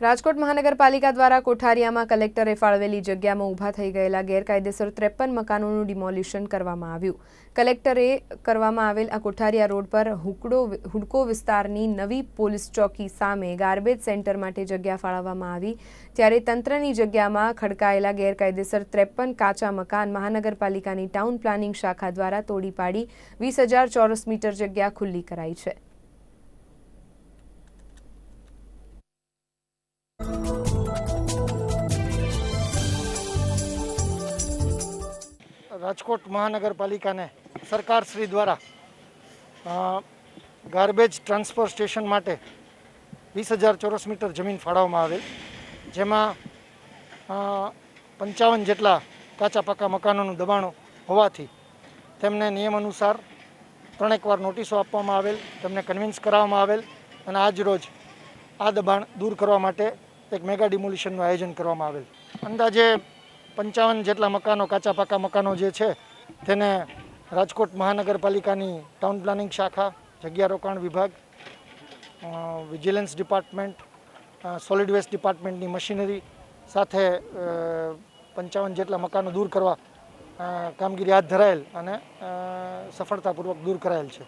રાજકોટ મહાનગરપાલિકા દ્વારા કોઠારિયામાં કલેક્ટરે ફાળવેલી જગ્યામાં ઊભા થઈ ગયેલા ગેરકાયદેસર ત્રેપન મકાનોનું ડિમોલિશન કરવામાં આવ્યું. કલેક્ટરે કરવામાં આવેલ આ કોઠારિયા રોડ પર હુકડો હુડકો વિસ્તારની નવી પોલીસ ચોકી સામે ગાર્બેજ સેન્ટર માટે જગ્યા ફાળવવામાં આવી. ત્યારે તંત્રની જગ્યામાં ખડકાયેલા ગેરકાયદેસર ત્રેપન કાચા મકાન મહાનગરપાલિકાની ટાઉન પ્લાનિંગ શાખા દ્વારા તોડી પાડી વીસ ચોરસ મીટર જગ્યા ખુલ્લી કરાઈ છે. રાજકોટ મહાનગરપાલિકાને સરકારશ્રી દ્વારા ગાર્બેજ ટ્રાન્સફર સ્ટેશન માટે વીસ હજાર ચોરસ મીટર જમીન ફાળવવામાં આવેલ, જેમાં પંચાવન જેટલા કાચા પાકા મકાનોનું દબાણો હોવાથી તેમને નિયમ અનુસાર ત્રણેક વાર નોટિસો આપવામાં આવેલ, તેમને કન્વિન્સ કરાવવામાં આવેલ અને આજ રોજ આ દબાણ દૂર કરવા માટે એક મેગા ડિમોલિશનનું આયોજન કરવામાં આવેલ. અંદાજે પંચાવન જેટલા મકાનો, કાચા પાકા મકાનો જે છે, તેને રાજકોટ મહાનગરપાલિકાની ટાઉન પ્લાનિંગ શાખા, જગ્યા રોકાણ વિભાગ વિજિલન્સ ડિપાર્ટમેન્ટ સોલિડ વેસ્ટ ડિપાર્ટમેન્ટની મશીનરી સાથે પંચાવન જેટલા મકાનો દૂર કરવા કામગીરી હાથ ધરાયેલ અને સફળતાપૂર્વક દૂર કરાયેલ છે.